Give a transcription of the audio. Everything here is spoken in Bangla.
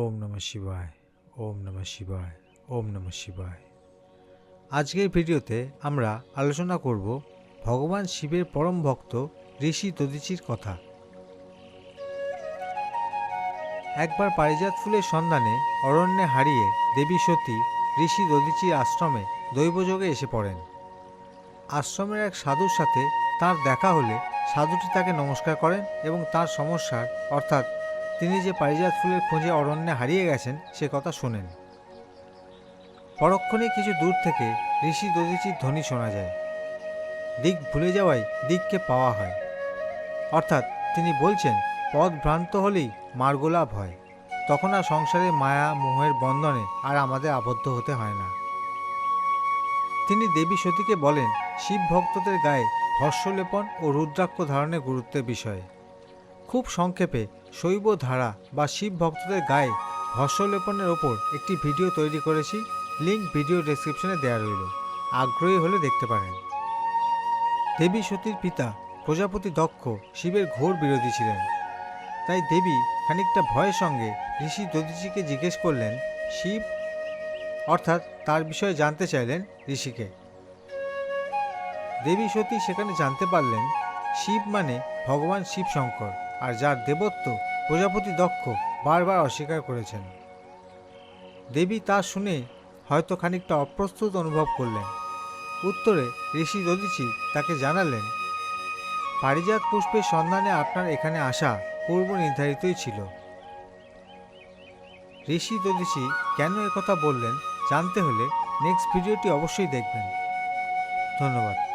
ওম নমঃ শিবায়, ওম নমঃ শিবায়, ওম নমঃ শিবায়। আজকের ভিডিওতে আমরা আলোচনা করব ভগবান শিবের পরম ভক্ত ঋষি দদিচির কথা। একবার পারিজাত ফুলের সন্ধানে অরণ্যে হারিয়ে দেবী সতী ঋষি দদিচির আশ্রমে দৈবযোগে এসে পড়েন। আশ্রমের এক সাধুর সাথে তার দেখা হলে সাধুটি তাকে নমস্কার করেন এবং তার সমস্যার অর্থাৎ তিনি যে পারিজাত ফুলের খোঁজে অরণ্যে হারিয়ে গেছেন, সে কথা শোনেন। পরক্ষণে কিছু দূর থেকে ঋষি দদিচির ধ্বনি শোনা যায়। দিক ভুলে যাওয়াই দিককে পাওয়া হয়। অর্থাৎ তিনি বলছেন, পথ ভ্রান্ত হলেই মার্গলাভ হয়। তখন আর সংসারে মায়া, মোহের বন্ধনে আর আমাদের আবদ্ধ হতে হয় না। তিনি দেবী সতীকে বলেন, শিব ভক্তদের গায়ে হর্ষলেপন ও রুদ্রাক্ষ ধারণের গুরুত্বের বিষয়ে। খুব সংক্ষেপে শৈব ধারা বা শিব ভক্তদের গায়ে হর্ষলেপনের ওপর একটি ভিডিও তৈরি করেছি। লিঙ্ক ভিডিও ডেসক্রিপশনে দেওয়া রইল। আগ্রহী হলে দেখতে পারেন। দেবী সতীর পিতা প্রজাপতি দক্ষ শিবের ঘোর বিরোধী ছিলেন। তাই দেবী খানিকটা ভয়ের সঙ্গে ঋষি দধিচিকে জিজ্ঞেস করলেন, শিব? অর্থাৎ তার বিষয়ে জানতে চাইলেন ঋষিকে। দেবী সতী সেখানে জানতে পারলেন, শিব মানে ভগবান শিব শঙ্কর আর যার দেবত্ব প্রজাপতি দক্ষ বারবার অস্বীকার করেছেন। দেবী তা শুনে হয়তো খানিকটা অপ্রস্তুত অনুভব করলেন। উত্তরে ঋষি দদিচি তাকে জানালেন, পারিজাত পুষ্পের সন্ধানে আপনার এখানে আসা পূর্ব নির্ধারিতই ছিল ঋষি দদিচি কেন একথা বললেন জানতে হলে নেক্সট ভিডিওটি অবশ্যই দেখবেন। ধন্যবাদ।